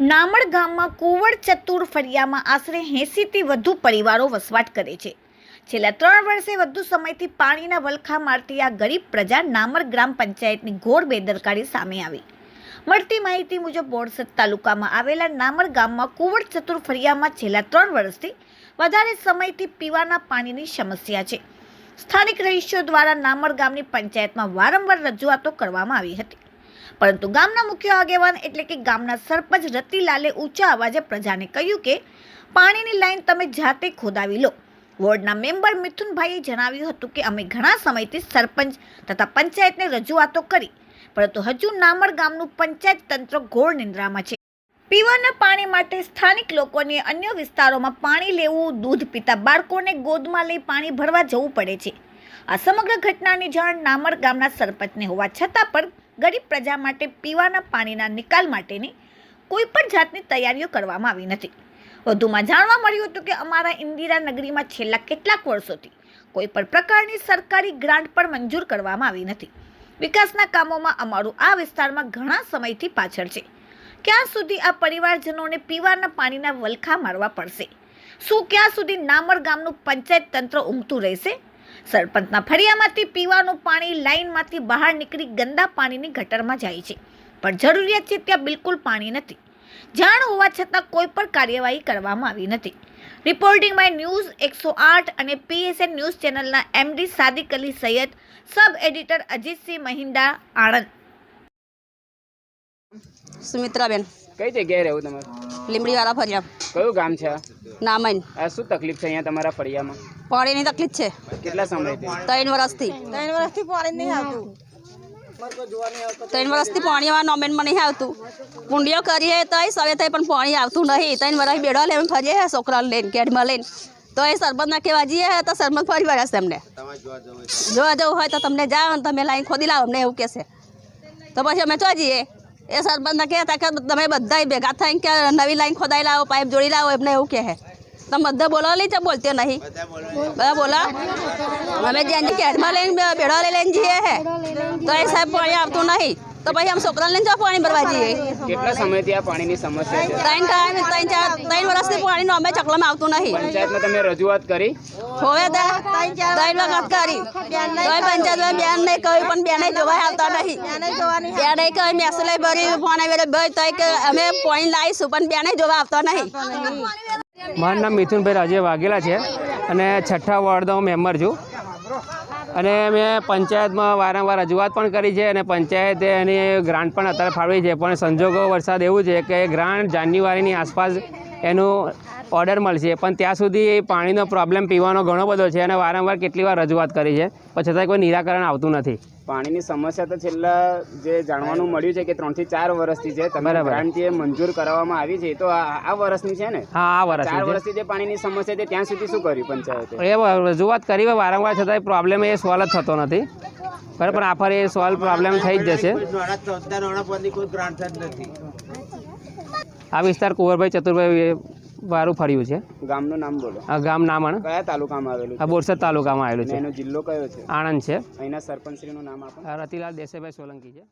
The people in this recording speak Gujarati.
નામડ ગામમાં કુંવર ચતુર ફળિયામાં આશરે એંસીથી વધુ પરિવારો વસવાટ કરે છે. છેલ્લા ત્રણ વર્ષે વધુ સમયથી પાણીના વલખા મારતી આ ગરીબ પ્રજા નામર ગ્રામ પંચાયતની ઘોર બેદરકારી સામે આવી. મળતી માહિતી મુજબ બોરસદ તાલુકામાં આવેલા નામર ગામમાં કુવડ ચતુર ફળિયામાં છેલ્લા ત્રણ વર્ષથી વધારે સમયથી પીવાના પાણીની સમસ્યા છે. સ્થાનિક રહીશો દ્વારા નામર ગામની પંચાયતમાં વારંવાર રજૂઆતો કરવામાં આવી હતી. પરંતુ ગામના મુખ્ય આગેવાન એટલે કે ગામના સરપંચ રતિલાલે ઊંચા અવાજે પ્રજાને કહ્યું કે, પાણીની લાઈન તમે જાતે ખોદાવી લો. વોર્ડના મેમ્બર મિથુનભાઈએ જણાવ્યું હતું કે, અમે ઘણા સમયથી સરપંચ તથા પંચાયતને રજૂઆતો કરી, પરંતુ હજુ નામર ગામનું પંચાયત તંત્ર ઘોર નિંદ્રામાં છે. પીવાના પાણી માટે સ્થાનિક લોકોને અન્ય વિસ્તારોમાં પાણી લેવું, દૂધ પીતા બાળકોને ગોદમાં લઈ પાણી ભરવા જવું પડે છે. આ સમગ્ર ઘટનાની જાણ નામર ગામના સરપંચને હોવા છતાં પણ ગરીબ પ્રજા માટે પીવાના પાણીના નિકાલ માટેની કોઈ પણ જાતની તૈયારીઓ કરવામાં આવી નથી. વધુમાં જાણવા મળ્યું હતું કે અમારા ઇન્દિરા નગરીમાં છેલ્લા કેટલાક વર્ષોથી કોઈ પણ પ્રકારની સરકારી ગ્રાન્ટ પણ મંજૂર કરવામાં આવી નથી. વિકાસના કામોમાં અમારું આ વિસ્તારમાં ઘણા સમયથી પાછળ છે. ક્યાં સુધી આ પરિવારજનોને પીવાના પાણીના વલખા મારવા પડશે? શું ક્યાં સુધી નામર ગામનું પંચાયત તંત્ર ઊંઘતું રહેશે? સરપંચના ફળિયામાંથી પીવાનું પાણી લાઇનમાંથી બહાર નીકળી ગંદા પાણીની ગટરમાં જાય છે. પણ જરૂરિયાત છે ત્યાં બિલકુલ પાણી નથી. જાણ હોવા છતાં કોઈ પણ કાર્યવાહી કરવામાં આવી નથી. રિપોર્ટિંગ બાય ન્યૂઝ એકસો આઠ અને પીએસએન ન્યૂઝ ચેનલના M D Sadik Ali Saiyed, sub editor Ajitsinh Mahinda Anand. Sumitraben. કઈ જગ્યાએ રહેવું તમારે? લીમડીવાળા ફળિયા. કયું ગામ છે નામન આ શું તકલીફ છે અહીંયા તમારા ફળિયામાં? પાણીની તકલીફ છે. કેટલા સમયથી? ત્રણ વર્ષથી ત્રણ વર્ષથી પાણી નહીં આવતું. ત્રણ વર્ષથી પાણી અમારા નોમેનમાં નહીં આવતું. કુંડીઓ કરીએ તોય સવે થઈ પણ પાણી આવતું નહીં. ત્રણ વર્ષ બેડો લેવા ફરીએ છોકરાને લઈને કેડમાં લઈને. તો એ સરપંચના કહેવા જઈએ તો સરપંચ ફરી વળે છે અમને જોવા જવું હોય તો તમને જાઓ તમે લાઈન ખોદી લાવો અમને એવું કહેશે તો પછી અમે ચો જઈએ એ સરપંચને કહેતા કે તમે બધા ભેગા થઈને કે નવી લાઈન ખોદાઈ લાવો પાઇપ જોડી લાવો, એમને એવું કહે. તમે બધા બોલો લઈ છે બોલતે નહીં. બધા બોલો અમે જ્યાં કેડમાં લઈને ભેડો લઈ લઈને જઈએ હે. તો એ સાહેબ પાણી આવતું નહીં. તો પછી આમ છોકરાને લઈને જાઓ પાણી ભરવા જઈએ. કેટલા સમયથી આ પાણીની સમસ્યા છે? ત્રણ ટાઈમ ત્રણ ચાર ત્રણ વર્ષથી પાણીનું અમે ચકલામાં આવતું નહીં. પંચાયતમાં તમે રજૂઆત કરી? હોવે ત્રણ વખત કરી. તોય પંચાયતમાં બેન નહીં કહ્યું પણ બેને જોવા આવતા નહીં. બેને કહ્યું મેસેજ ભરી ફોન આવી ભાઈ તોય કે અમે પોઈન્ટ લાવીશું પણ બેને જોવા આવતા નહીં. મારું નામ મિથુનભાઈ રાજે વાઘેલા છે અને છઠ્ઠા વોર્ડનો હું મેમ્બર છું. અને મેં પંચાયતમાં વારંવાર રજૂઆત પણ કરી છે અને પંચાયતે એની ગ્રાન્ટ પણ અત્યારે ફાળવી છે. પણ સંજોગો વરસાદ એવું છે કે ગ્રાન્ટ જાન્યુઆરીની આસપાસ એનું ઓર્ડર મળશે. પણ ત્યાં સુધી પાણીનો પ્રોબ્લેમ પીવાનો ઘણો બધો છે અને વારંવાર કેટલી વાર રજૂઆત કરી છે. પણ છતાંય કોઈ નિરાકરણ આવતું નથી. પાણીની સમસ્યા તો છેલ્લા જે જાણવાનું મળ્યું છે કે ત્રણથી ચાર વર્ષથી છે તમારા બરાબર. ગ્રાન્ટ મંજૂર કરવામાં આવી છે તો આ આ વર્ષની છે ને? હા આ વર્ષ ચાર વર્ષથી જે પાણીની સમસ્યા છે ત્યાં સુધી શું કર્યું પંચાયતે? એ રજૂઆત કરી વારંવાર છતાંય પ્રોબ્લેમ એ સોલ્વ જ થતો નથી. બરાબર પણ આફર એ સોલ્વ પ્રોબ્લેમ થઈ જ જશે. આ વિસ્તાર કુંવરભાઈ ચતુરભાઈ વારું ફર્યું છે. ગામનું નામ બોલો. આ ગામ નામણ કયા તાલુકામાં આવેલું આ બોરસદ તાલુકામાં આવેલું છે. એનો જિલ્લો કયો છે? આણંદ છે. અહીંના સરપંચશ્રીનું નામ આપો રતિલાલ દેસાઈભાઈ સોલંકી છે.